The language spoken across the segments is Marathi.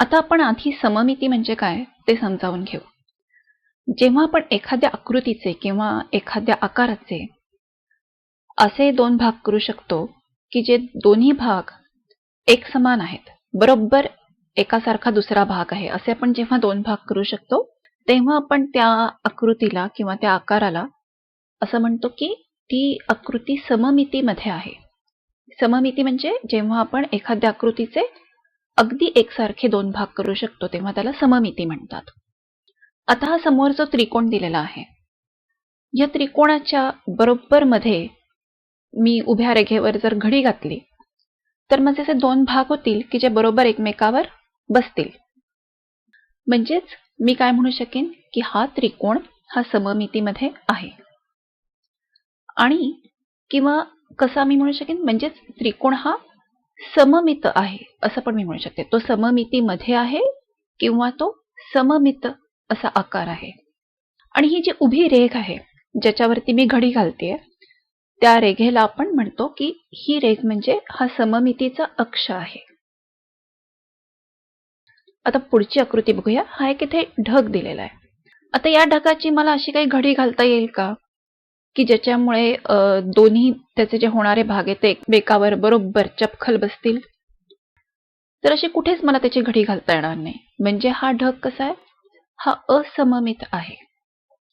आता आपण आधी सममिती म्हणजे काय ते समजावून घेऊ. जेव्हा आपण एखाद्या आकृतीचे किंवा एखाद्या आकाराचे असे दोन भाग करू शकतो की जे दोन्ही भाग एक समान आहेत बरोबर एकासारखा दुसरा भाग आहे असे आपण जेव्हा दोन भाग करू शकतो तेव्हा आपण त्या आकृतीला किंवा त्या आकाराला असं म्हणतो की ती आकृती सममितीमध्ये आहे. सममिती म्हणजे जेव्हा आपण एखाद्या आकृतीचे अगदी एकसारखे दोन भाग करू शकतो तेव्हा त्याला सममिती म्हणतात. आता हा समोर जो त्रिकोण दिलेला आहे या त्रिकोणाच्या बरोबर मध्ये मी उभ्या रेघेवर जर घडी घातली तर माझे असे दोन भाग होतील की जे बरोबर एकमेकावर बसतील. म्हणजेच मी काय म्हणू शकेन की हा त्रिकोण हा सममितीमध्ये आहे. आणि किंवा कसा मी म्हणू शकेन म्हणजेच त्रिकोण हा सममित आहे असं पण मी म्हणू शकते. तो सममितीमध्ये आहे किंवा तो सममित असा आकार आहे. आणि ही जी उभी रेघ आहे ज्याच्यावरती मी घडी घालते त्या रेघेला आपण म्हणतो की ही रेघ म्हणजे हा सममितीचा अक्ष आहे. आता पुढची आकृती बघूया. हा एक इथे ढग दिलेला आहे. आता या ढगाची मला अशी काही घडी घालता येईल का? की ज्याच्यामुळे दोन्ही त्याचे जे होणारे भाग आहेत ते एकमेकावर बरोबर चपखल बसतील? तर अशी कुठेच मला त्याची घडी घालता येणार नाही. म्हणजे हा ढग कसा आहे? हा असममित आहे.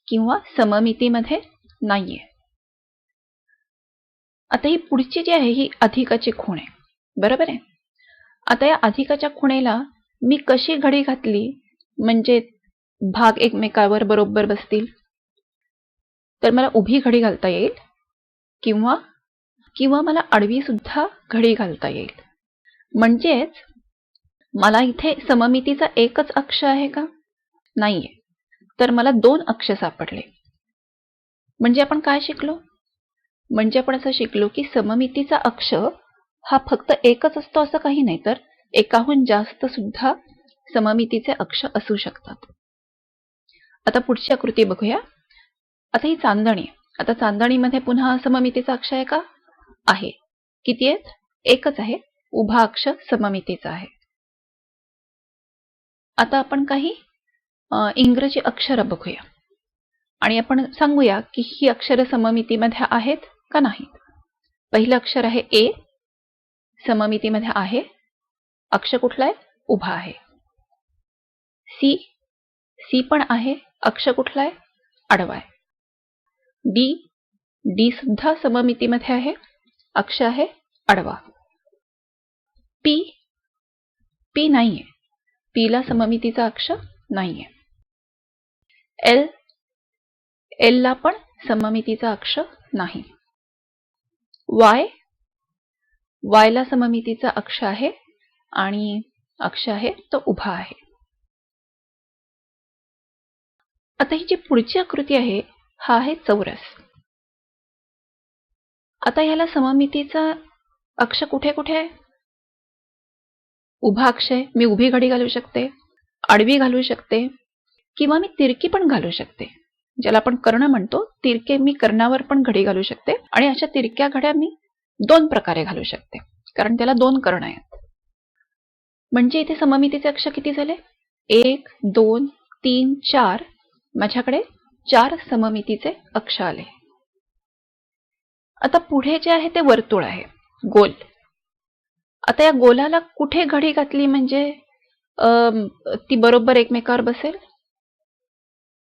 किंवा सममितीमध्ये नाहीये. आता ही पुढची जी आहे ही अधिकाची खूण. आहे बरोबर आहे? आता या अधिकाच्या खुणेला मी कशी घडी घातली? म्हणजे भाग एकमेकावर बरोबर बसतील? तर मला उभी घडी घालता येईल किंवा किंवा मला आडवी सुद्धा घडी घालता येईल. म्हणजेच मला इथे सममितीचा एकच अक्ष आहे का? नाहीये. तर मला दोन अक्ष सापडले. म्हणजे आपण काय शिकलो? म्हणजे आपण असं शिकलो की सममितीचा अक्ष हा फक्त एकच असतो असं काही नाही तर एकाहून जास्त सुद्धा सममितीचे अक्ष असू शकतात. आता पुढची आकृती बघूया. आता ही चांदणी. आता चांदणीमध्ये पुन्हा सममितीचा अक्ष आहे का? आहे. किती आहेत? एकच आहे. उभा अक्ष सममितीचा आहे. आता आपण काही इंग्रजी अक्षरं बघूया. आणि आपण सांगूया की ही अक्षरं सममितीमध्ये आहेत का नाहीत. पहिलं अक्षर आहे ए. सममितीमध्ये आहे. अक्ष कुठला आहे? उभा आहे. सी. सी पण आहे. अक्ष कुठला आहे? आडवा आहे. डी डी सुद्धा सममितीमध्ये आहे अक्ष आहे आडवा. पी पी नाहीये. पीला सममितीचा अक्ष नाहीये. एल एल ला पण सममितीचा अक्ष नाही. वाय वायला सममितीचा अक्ष आहे आणि अक्ष आहे तो उभा आहे. आता ही जी पुढची आकृती आहे हा आहे चौरस. आता ह्याला सममितीचा अक्ष कुठे कुठे? आहे उभा अक्ष आहे. मी उभी घडी घालू शकते आडवी घालू शकते किंवा मी तिरकी पण घालू शकते. ज्याला आपण कर्ण म्हणतो तिरके मी कर्णावर पण घडी घालू शकते आणि अशा तिरक्या घड्या मी दोन प्रकारे घालू शकते कारण त्याला दोन कर्ण आहेत. म्हणजे इथे सममितीचे अक्ष किती झाले? एक दोन तीन चार. माझ्याकडे चार सममितीचे अक्ष आले. आता पुढे जे आहे ते वर्तुळ आहे गोल. आता या गोलाला कुठे घडी घातली म्हणजे ती बरोबर एकमेकावर बसेल?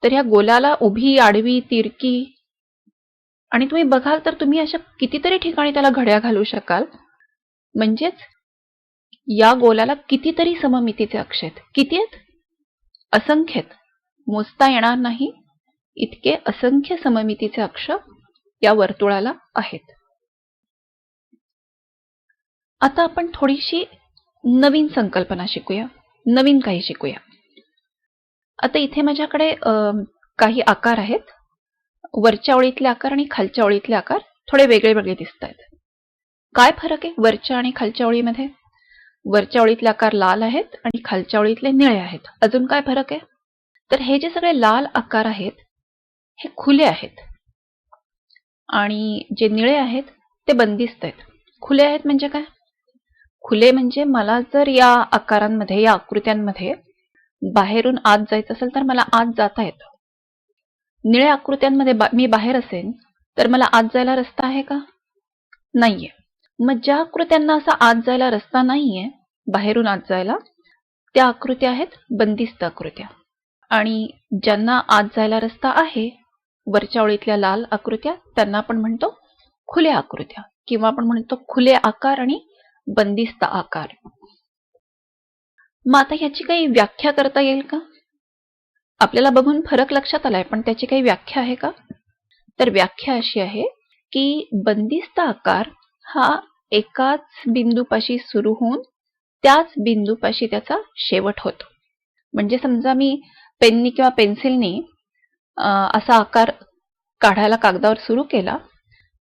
तर ह्या गोलाला उभी आडवी तिरकी आणि तुम्ही बघाल तर तुम्ही अशा कितीतरी ठिकाणी त्याला घड्या घालू शकाल. म्हणजेच या गोलाला कितीतरी सममितीचे अक्ष आहेत. किती आहेत? असंख्यत मोजता येणार नाही. इतके असंख्य सममितीचे अक्ष या वर्तुळाला आहेत. आता आपण थोडीशी नवीन संकल्पना शिकूया नवीन काही शिकूया. आता इथे माझ्याकडे काही आकार आहेत. वरच्या ओळीतले आकार आणि खालच्या ओळीतले आकार थोडे वेगळे वेगळे दिसत आहेत काय फरक आहे वरच्या आणि खालच्या ओळीमध्ये? वरच्या ओळीतले आकार लाल आहेत आणि खालच्या ओळीतले निळे आहेत. अजून काय फरक आहे? तर हे जे सगळे लाल आकार आहेत हे खुले आहेत. आणि जे निळे आहेत ते बंदिस्त आहेत. खुले आहेत म्हणजे काय? खुले म्हणजे मला जर या आकारांमध्ये या आकृत्यांमध्ये बाहेरून आत जायचं असेल तर मला आत जाता येतं. निळ्या आकृत्यांमध्ये बा, मी बाहेर असेन तर मला आत जायला रस्ता आहे का? नाहीये. मग ज्या आकृत्यांना असा आत जायला रस्ता नाहीये बाहेरून आत जायला त्या आकृत्या आहेत बंदिस्त आकृत्या. आणि ज्यांना आत जायला रस्ता आहे वरच्या ओळीतल्या लाल आकृत्या त्यांना आपण म्हणतो खुल्या आकृत्या किंवा आपण म्हणतो खुले आकार आणि बंदिस्त आकार. मग आता ह्याची काही व्याख्या करता येईल का? आपल्याला बघून फरक लक्षात आलाय पण त्याची काही व्याख्या आहे का? तर व्याख्या अशी आहे की बंदिस्त आकार हा एकाच बिंदूपाशी सुरू होऊन त्याच बिंदूपाशी त्याचा शेवट होतो. म्हणजे समजा मी पेननी किंवा पेन्सिलनी असा आकार काढायला कागदावर सुरू केला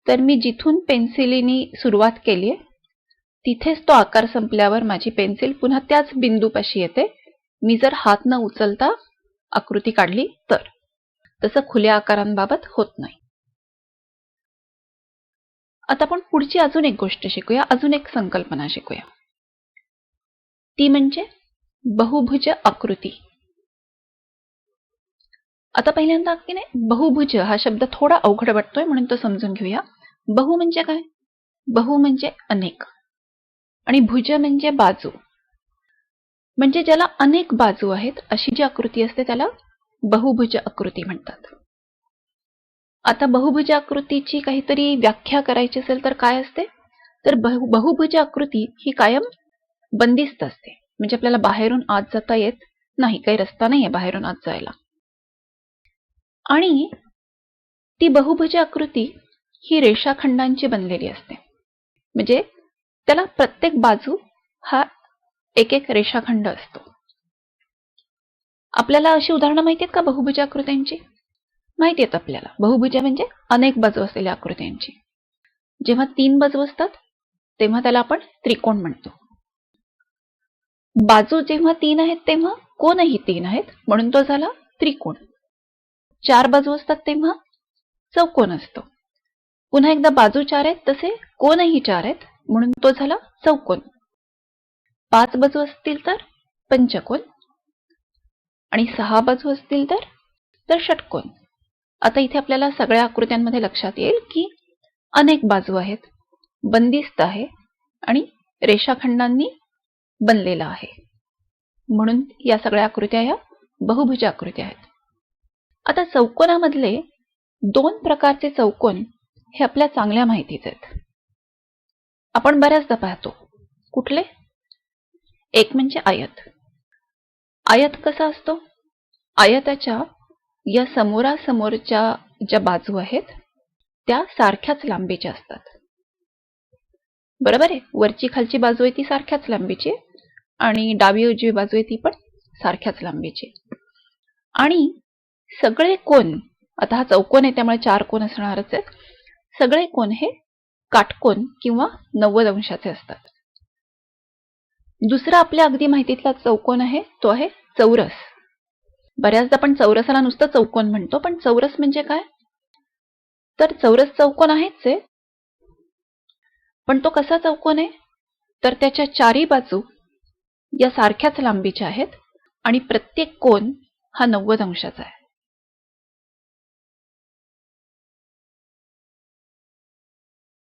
तर मी जिथून पेन्सिलीनी सुरुवात केली तिथेच तो आकार संपल्यावर माझी पेन्सिल पुन्हा त्याच बिंदूपाशी येते. मी जर हात न उचलता आकृती काढली तर. तसं खुल्या आकारांबाबत होत नाही. आता आपण पुढची अजून एक गोष्ट शिकूया अजून एक संकल्पना शिकूया. ती म्हणजे बहुभुज आकृती. आता पहिल्यांदा की नाही बहुभुज हा शब्द थोडा अवघड वाटतोय म्हणून तो समजून घेऊया. बहु म्हणजे काय? बहु म्हणजे अनेक. आणि भुज म्हणजे बाजू. म्हणजे ज्याला अनेक बाजू आहेत अशी जी आकृती असते त्याला बहुभुज आकृती म्हणतात. आता बहुभुज आकृतीची काहीतरी व्याख्या करायची असेल तर काय असते? तर बहु बहुभुज आकृती ही कायम बंदिस्त असते. म्हणजे आपल्याला बाहेरून आत जाता येत नाही काही रस्ता नाहीये बाहेरून आत जायला. आणि ती बहुभुज आकृती ही रेषाखंडांची बनलेली असते. म्हणजे त्याला प्रत्येक बाजू हा एक एक रेषाखंड असतो. आपल्याला अशी उदाहरणं माहिती आहेत का बहुभुज आकृत्यांची? माहिती आहेत आपल्याला. बहुभुज म्हणजे अनेक बाजू असलेल्या आकृत्यांची. जेव्हा तीन बाजू असतात तेव्हा त्याला आपण त्रिकोण म्हणतो. बाजू जेव्हा तीन आहेत तेव्हा कोणही तीन आहेत म्हणून तो झाला त्रिकोण. चार बाजू असतात तेव्हा? चौकोन असतो. पुन्हा एकदा बाजू चार आहेत तसे कोणही चार आहेत म्हणून तो झाला चौकोन. पाच बाजू असतील तर पंचकोन. आणि सहा बाजू असतील तर तर षटकोन आता इथे आपल्याला सगळ्या आकृत्यांमध्ये लक्षात येईल की अनेक बाजू आहेत. बंदिस्त आहे आणि रेषाखंडांनी बनलेला आहे. म्हणून या सगळ्या आकृत्या ह्या बहुभुज आकृत्या आहेत. आता चौकोनामधले दोन प्रकारचे चौकोन हे आपल्या चांगल्या माहितीचे आहेत. आपण बऱ्याचदा पाहतो. कुठले? एक म्हणजे आयत. आयत कसा असतो? आयताच्या या समोरासमोरच्या ज्या बाजू आहेत त्या सारख्याच लांबीच्या असतात. बरोबर आहे? वरची खालची बाजू आहे ती सारख्याच लांबीची आणि डावी उजवी बाजू आहे ती पण सारख्याच लांबीची. आणि सगळे कोण आता हा चौकोन आहे त्यामुळे चार कोण असणारच आहेत. सगळे कोण हे काटकोन किंवा नव्वद अंशाचे असतात. दुसरा आपल्या अगदी माहितीतला चौकोन आहे तो आहे चौरस. बऱ्याचदा आपण चौरसाला नुसतं चौकोन म्हणतो पण चौरस म्हणजे काय? तर चौरस चौकोन आहेच आहे पण तो कसा चौकोन आहे? तर त्याच्या चारी बाजू या सारख्याच लांबीच्या आहेत आणि प्रत्येक कोन हा नव्वद अंशाचा आहे.